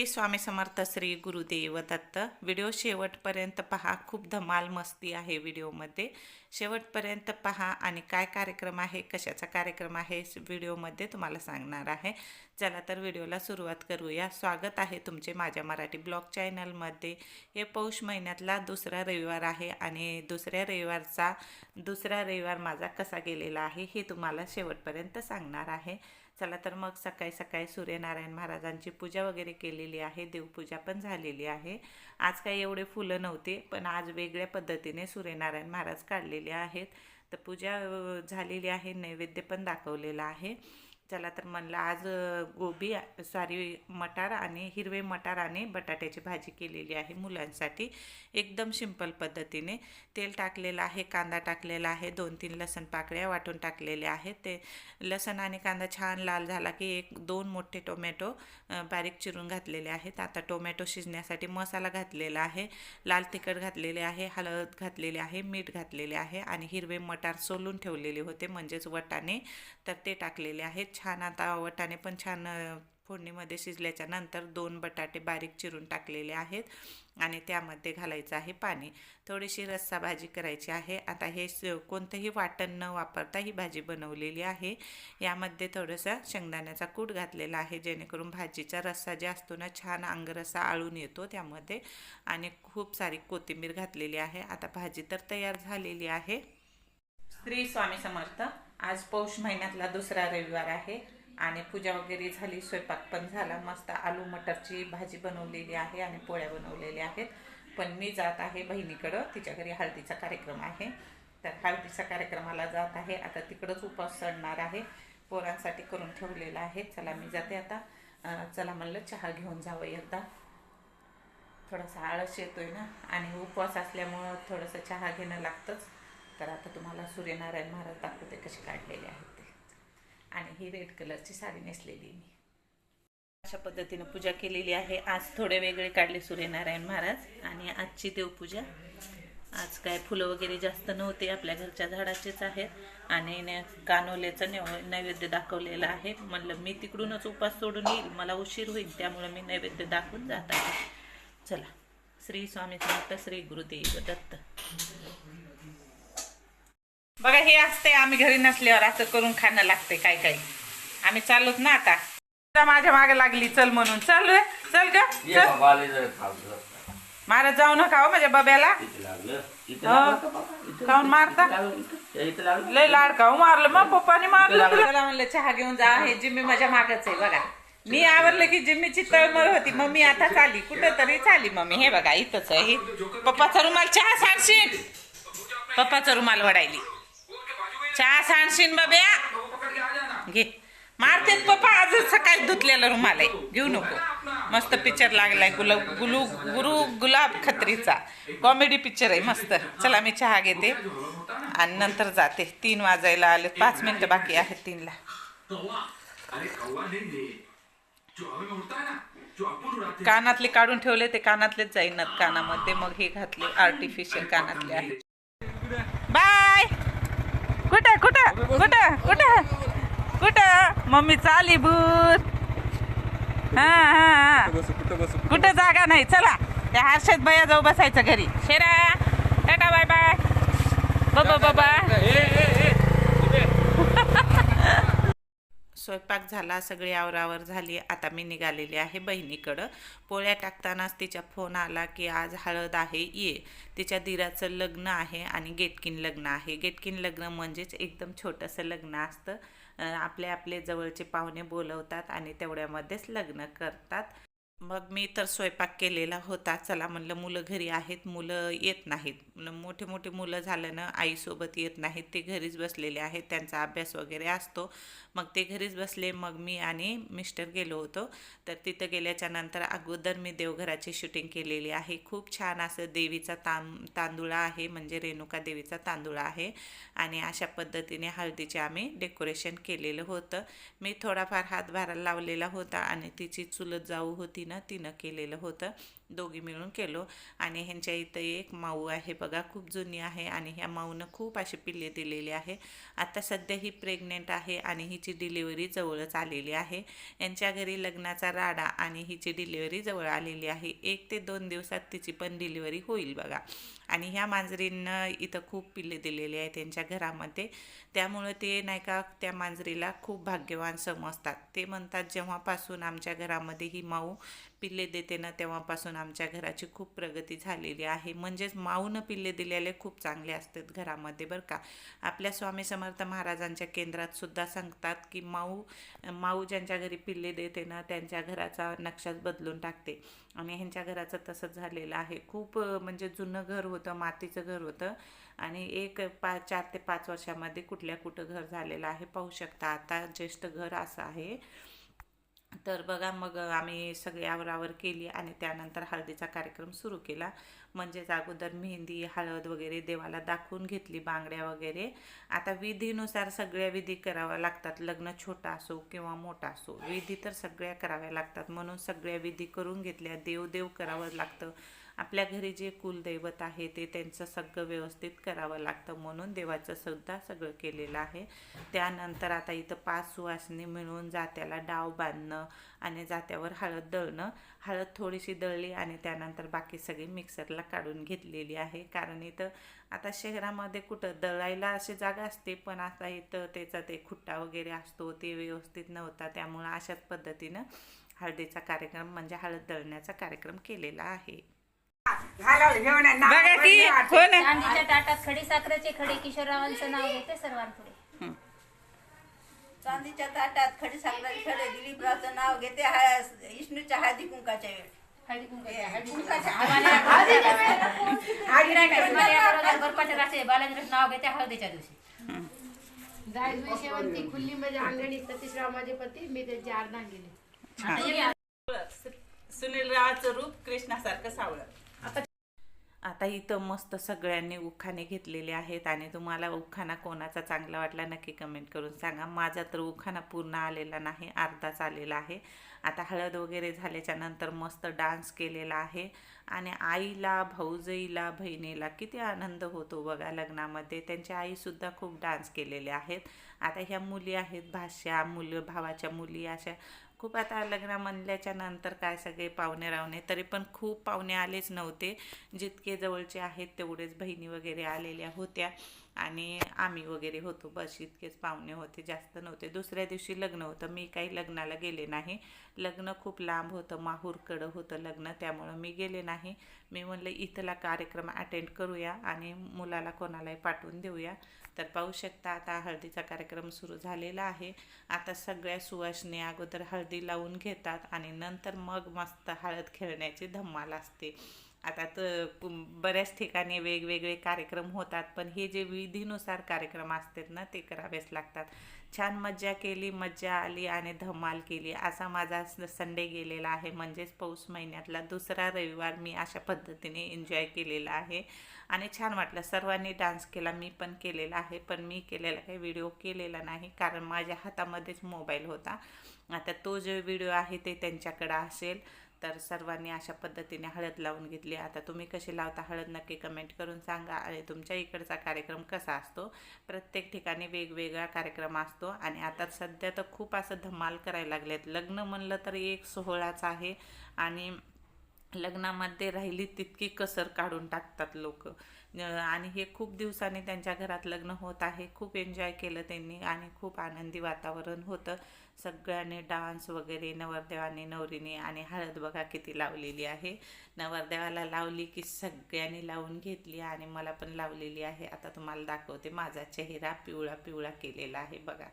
Shri Swami Samarth Shri Gurudev Datta. Video शेवटपर्यंत पहा. खूप धमाल मस्ती आहे व्हिडिओमध्ये. शेवटपर्यंत पहा आणि काय कार्यक्रम आहे कशाचा कार्यक्रम आहे व्हिडिओमध्ये तुम्हाला सांगणार आहे. चला तर व्हिडिओला सुरुवात करूया. स्वागत आहे तुमचे माझ्या मराठी ब्लॉग चॅनलमध्ये. हे पौष महिन्यातला दुसरा रविवार आहे आणि दुसऱ्या रविवारचा दुसरा रविवार माझा कसा गेलेला आहे हे तुम्हाला शेवटपर्यंत सांगणार आहे. चला तर मग सकाळी सकाळी सूर्यनारायण महाराजांची पूजा वगैरे केलेली आहे देवपूजा पण झालेली आहे. आज काही एवढे फुलं नव्हते पण आज वेगळ्या पद्धतीने सूर्यनारायण महाराज काढलेले आहेत. तर पूजा झालेली आहे नैवेद्य पण दाखवलेला आहे. चला तर म्हणलं आज गोबी सॉरी मटार आणि हिरवे मटार आणि बटाट्याची भाजी केलेली आहे मुलांसाठी. एकदम सिंपल पद्धतीने. तेल टाकलेलं आहे कांदा टाकलेला आहे दोन तीन लसण पाकळ्या वाटून टाकलेल्या आहेत. ते लसण आणि कांदा छान लाल झाला की एक दोन मोठे टोमॅटो बारीक चिरून घातलेले आहेत. आता टोमॅटो शिजण्यासाठी मसाला घातलेला आहे लाल तिखट घातलेले आहे हळद घातलेले आहे मीठ घातलेले आहे आणि हिरवे मटार सोलून ठेवलेले होते म्हणजेच वटाणे. तर ते टाकलेले आहेत. छान आता वटाणे पण छान फोडणीमध्ये शिजल्याच्या नंतर दोन बटाटे बारीक चिरून टाकलेले आहेत आणि त्यामध्ये घालायचं आहे पाणी. थोडीशी रस्सा भाजी करायची आहे. आता हे कोणतंही वाटण न वापरता ही भाजी बनवलेली आहे. यामध्ये थोडंसं शेंगदाण्याचा कूट घातलेला आहे जेणेकरून भाजीचा रस्सा जे असतो ना छान अंगरसा आळून येतो त्यामध्ये आणि खूप सारी कोथिंबीर घातलेली आहे. आता भाजी तर तयार झालेली आहे. श्री स्वामी समर्थ. आज पौष महिन्यातला दुसरा रविवार आहे आणि पूजा वगैरे झाली स्वयंपाक पण झाला. मस्त आलू मटरची भाजी बनवलेली आहे आणि पोळ्या बनवलेल्या आहेत. पण मी जात आहे बहिणीकडं. तिच्या घरी हळदीचा कार्यक्रम आहे. तर हळदीच्या कार्यक्रमाला जात आहे. आता तिकडंच उपवास चढणार आहे. पोरांसाठी करून ठेवलेला आहे. चला मी जाते आता. चला म्हणलं चहा घेऊन जावं एकदा. थोडासा आळस येतोय ना. आणि उपवास असल्यामुळं थोडंसं चहा घेणं लागतंच. तर आता तुम्हाला सूर्यनारायण महाराज दाखवते कसे काढलेले आहेत ते. आणि ही रेड कलरची साडी नेसलेली मी. अशा पद्धतीनं पूजा केलेली आहे. आज थोडे वेगळे काढले सूर्यनारायण महाराज आणि आजची देवपूजा. आज काय फुलं वगैरे जास्त नव्हते आपल्या घरच्या झाडाचेच आहेत. आणि ने- कानोल्याचं नैव- नैवेद्य दाखवलेलं आहे. म्हणलं मी तिकडूनच उपास सोडून येईल मला उशीर होईल त्यामुळे मी नैवेद्य दाखवून जात आहे. चला. श्री स्वामी समर्थ श्री गुरुदेव दत्त. हे असते आम्ही घरी नसल्यावर असं करून खाणं लागते काय काय आम्ही चाललोत ना आता. माझ्या मागे लागली चल म्हणून. चल रे चल ग ये चल. महाराज जाऊ नका हो माझ्या बब्याला. हो. लागलं का बाबा? इथे खाऊन मारता? लय लाड खाऊ मारलं? मग पप्पाने मारलं तुला. म्हणलं चहा घेऊन जा. हे जिम्मी माझ्या मागच आहे बघा. मी आवरलं की जिम्मीची तळमळ होती. मग मी आता चाली. कुठं तरी चाली मम्मी. हे बघा इथंच आहे. पप्पाचा रुमाल चहा सांडशीन पप्पाचा रुमाल वडायली. चहा सांडशीन बाब्या. घे. मारतेत पप्पा आज सकाळी धुतलेलं रुमाल आहे घेऊ नको. मस्त पिक्चर लागलाय. गुलाब गुलू गुरु गुलाब खत्रीचा. कॉमेडी पिक्चर आहे मस्त. चला मी चहा घेते. आणि नंतर जाते. तीन वाजायला आले. पाच मिनिटं बाकी आहेत तीनला. कानातले काढून ठेवले ते कानातलेच जाईनात कानामध्ये. मग हे घातले. आर्टिफिशियल कानातले आहे बाय कुठं कुठं कुठं कुठं? कुठं? मम्मी चाली भूत. हा हा कुठं जागा नाही? चला. त्या हर्षद भैया जाऊ बसायचं घरी. शेरा. Tata bye bye. बाबा बाबा. स्वयंपाक झाला सगळी आवरावर झाली. आता मी निघालेली आहे बहिणीकडं. पोळ्या टाकतानाच तिचा फोन आला की आज हळद आहे ये. तिच्या दिराचं लग्न आहे आणि गेटकिन लग्न आहे. गेटकिन लग्न म्हणजेच एकदम छोटंसं लग्न असतं. आपले आपले जवळचे पाहुणे बोलवतात आणि तेवढ्यामध्येच लग्न करतात. मग मी तर स्वयंपाक केलेला होता. चला म्हणलं मुलं घरी आहेत मुलं येत नाहीत. मोठे मोठे मुलं झालं ना आईसोबत येत नाहीत. ते घरीच बसलेले आहेत त्यांचा अभ्यास वगैरे असतो. मग ते घरीच बसले. मग मी आणि मिस्टर गेलो होतो. तर तिथं गेल्याच्यानंतर अगोदर मी देवघराची शूटिंग केलेली आहे. खूप छान असं देवीचा तां तांदुळा आहे. म्हणजे रेणुका देवीचा तांदुळा आहे. आणि अशा पद्धतीने हळदीचे आम्ही डेकोरेशन केलेलं होतं. मी थोडाफार हातभार लावलेला होता आणि तिची चुलत जाऊ होती ना तिनं केलेलं होतं. दोघी मिळून केलो. आणि ह्यांच्या इथं एक माऊ आहे बघा खूप जुनी आहे आणि ह्या माऊनं खूप अशी पिल्ले दिलेली आहे. आता सध्या ही प्रेग्नेंट आहे आणि हिची डिलिव्हरी जवळच आलेली आहे. यांच्या घरी लग्नाचा राडा आणि हिची डिलिव्हरी जवळ आलेली आहे. एक ते दोन दिवसात तिची पण डिलिव्हरी होईल बघा. आणि ह्या मांजरींनं इथं खूप पिल्ले दिलेले आहेत त्यांच्या घरामध्ये. त्यामुळं ते नाही का त्या मांजरीला खूप भाग्यवान समजतात. ते म्हणतात जेव्हापासून आमच्या घरामध्ये ही माऊ पिल्ले देते ना तेव्हापासून आमच्या घराची खूप प्रगती झालेली आहे. म्हणजेच माऊनं पिल्ले दिलेले खूप चांगले असतात घरामध्ये बरं का? आपल्या स्वामी समर्थ महाराजांच्या केंद्रात सुद्धा सांगतात की माऊ माऊ ज्यांच्या घरी पिल्ले देते ना त्यांच्या घराचा नक्षाच बदलून टाकते. आणि ह्यांच्या घराचं तसंच झालेलं आहे. खूप म्हणजे जुनं घर होतं मातीचं घर होतं. आणि एक पा चार ते पाच वर्षामध्ये कुठल्या कुठं घर झालेलं आहे पाहू शकता. आता ज्येष्ठ घर असं आहे. तर बघा मग आम्ही सगळी आवरावर केली आणि त्यानंतर हळदीचा कार्यक्रम सुरू केला. म्हणजेच अगोदर मेहंदी हळद वगैरे देवाला दाखवून घेतली बांगड्या वगैरे. आता विधीनुसार सगळ्या विधी कराव्या लागतात. लग्न छोटा असो किंवा मोठा असो विधी तर सगळ्या कराव्या लागतात. म्हणून सगळ्या विधी करून घेतल्या. देव देव करावं लागतं. आपल्या घरी जे कुलदैवत आहे ते त्यांचं सगळं व्यवस्थित करावं लागतं म्हणून देवाचं सुद्धा सगळं केलेलं आहे. त्यानंतर आता इथं पाच सुवासनी मिळून जात्याला डाव बांधणं आणि जात्यावर हळद दळणं. हळद थोडीशी दळली आणि त्यानंतर बाकी सगळी मिक्सरला काढून घेतलेली आहे. कारण इथं आता शहरामध्ये कुठं दळायला अशी जागा असते पण आता इथं त्याचा ते खुट्टा वगैरे असतो ते व्यवस्थित नव्हता. त्यामुळं अशाच पद्धतीनं हळदीचा कार्यक्रम म्हणजे हळद दळण्याचा कार्यक्रम केलेला आहे. बघा की हो ना. चांदीच्या ताटात खडी साखरेचे खडे किशोररावांचं नाव घेते सर्वांपुढे. चांदीच्या ताटात खडी साखराचे खडे दिलीपरावचं नाव घेते हा- विष्णूच्या हळदी कुंकाच्या वेळ. हळदी कुंकाच्या हळदी कुंकाच्या बर्फाच्या रात्री बालाजीचं नाव घेते हळदीच्या दिवशी. शेवंती खुल्ली म्हणजे अंगणी सतीशराव माझे पती मी त्यांची आरना गेले सुनील रावाचं रूप कृष्णासारखं सावळं. आता इथं मस्त सगळ्यांनी उखाणे घेतलेले आहेत आणि तुम्हाला उखाणा कोणाचा चांगला वाटला नक्की कमेंट करून सांगा. माझा तर उखाणा पूर्ण आलेला नाही अर्धाच आलेला आहे. आता हळद वगैरे झाल्याच्यानंतर मस्त डान्स केलेला आहे. आणि आईला भाऊजईला बहिणीला किती आनंद होतो बघा लग्नामध्ये. त्यांच्या आईसुद्धा खूप डान्स केलेले आहेत. आता ह्या मुली आहेत भाषा मुलं भावाच्या मुली अशा खूप आता लग्न म्हणल्याच्या नंतर काय सगळे पाहुणे रावणे तरी पण खूप पाहुणे आलेच नव्हते. जितके जवळचे आहेत तेवढेच बहिणी वगैरे आलेल्या होत्या. आणि आम्ही वगैरे होतो. बस इतकेच पाहुणे होते जास्त नव्हते. दुसऱ्या दिवशी लग्न होतं. मी काही लग्नाला गेले नाही. लग्न खूप लांब होतं. माहूरकडं होतं लग्न त्यामुळं मी गेले नाही. मी म्हणलं इथला कार्यक्रम अटेंड करूया आणि मुलाला कोणालाही पाठवून देऊया. तर पाहू शकता आता हळदीचा कार्यक्रम सुरू झालेला आहे. आता सगळ्या सुवासने अगोदर हळदी लावून घेतात आणि नंतर मग मस्त हळद खेळण्याची धम्माल असते. आता तर बऱ्याच ठिकाणी वेगवेगळे कार्यक्रम होतात पण हे जे विधीनुसार कार्यक्रम असतात ना ते करावेच लागतात. छान मज्जा केली मज्जा आली आणि धमाल केली. असा माझा स- संडे गेलेला आहे. म्हणजेच पौष महिन्यातला दुसरा रविवार मी अशा पद्धतीने एन्जॉय केलेला आहे. आणि छान वाटलं. सर्वांनी डान्स केला. मी पण केलेला आहे. पण मी केलेला काही व्हिडिओ केलेला नाही. कारण माझ्या हातामध्येच मोबाईल होता. आता तो जो व्हिडिओ आहे ते त्यांच्याकडं असेल. तर सर्वांनी अशा पद्धतीने हळद लावून घेतली. आता तुम्ही कशी लावता हळद नक्की कमेंट करून सांगा आणि तुमच्या इकडचा कार्यक्रम कसा असतो? प्रत्येक ठिकाणी वेगवेगळा कार्यक्रम असतो आणि आता सध्या तर खूप असं धमाल करायला लागलेत. लग्न म्हणलं तर एक सोहळाच आहे आणि लग्नामध्ये राहिली तितकी कसर काढून टाकतात लोक. आणि हे खूप दिवसांनी त्यांच्या घरात लग्न होत आहे. खूप एन्जॉय केलं त्यांनी आणि खूप आनंदी वातावरण होतं. सगळ्यांनी डान्स वगैरे नवरदेवाने नवरीने आणि हळद बघा किती लावलेली आहे. नवरदेवाला लावली की सगळ्यांनी लावून घेतली आणि मला पण लावलेली आहे. आता तुम्हाला दाखवते माझा चेहरा पिवळा पिवळा केलेला आहे बघा.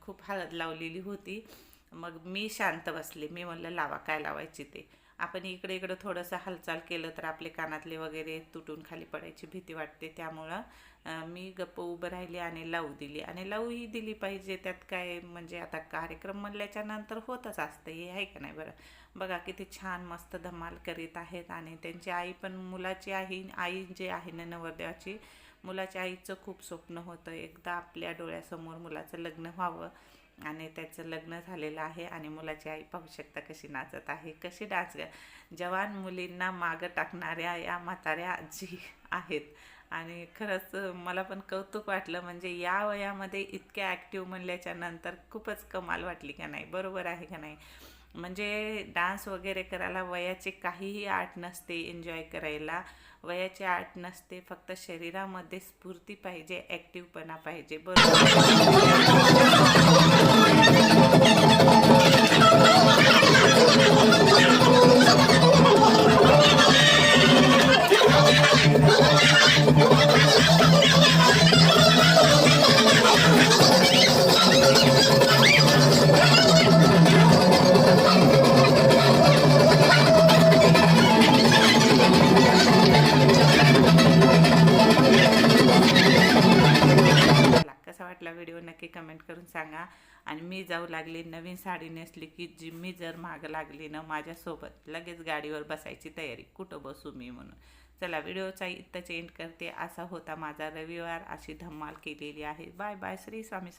खूप हळद लावलेली होती. मग मी शांत बसले. मी म्हणलं लावा काय लावायची ते? आपण इकडे इकडं थोडंसं हालचाल केलं तर आपले कानातले वगैरे तुटून खाली पडायची भीती वाटते. त्यामुळं मी गप्प उभं राहिली आणि लावू दिली. आणि लावूही दिली पाहिजे. त्यात काय म्हणजे आता कार्यक्रम म्हणल्याच्या नंतर होतच असतं. हे आहे का नाही बरं? बघा किती छान मस्त धमाल करीत आहेत आणि त्यांची आई पण मुलाची आई आई जे आहे ना नवरदेवाची मुलाच्या आईचं खूप स्वप्न होतं. एकदा आपल्या डोळ्यासमोर मुलाचं लग्न व्हावं. आणि त्याचं लग्न झालेलं आहे आणि मुलाची आई पाहू शकता कशी नाचत आहे कशी डान्स जवान मुलींना मागं टाकणाऱ्या या म्हाताऱ्या आजी आहेत. आणि खरंच मला पण कौतुक वाटलं म्हणजे या वयामध्ये इतक्या ॲक्टिव्ह म्हणल्याच्या नंतर खूपच कमाल वाटली का नाही? बरोबर आहे का नाही? म्हणजे डान्स वगैरे करायला वयाची काहीही आट नसते एन्जॉय करायला. वयाची आट नसते फक्त शरीरामध्ये स्फूर्ती पाहिजे ॲक्टिव्हपणा पाहिजे. बरोबर? नक्की कमेंट करून सांगा. आणि मी जाऊ लागली नवीन साडी नेसली की जी मी जर मागं लागली ना माझ्यासोबत लगेच गाडीवर बसायची तयारी. कुठं बसू मी म्हणून. चला व्हिडिओचा इथंच एंड करते. असा होता माझा रविवार. अशी धमाल केलेली आहे. Bye bye Shri Swami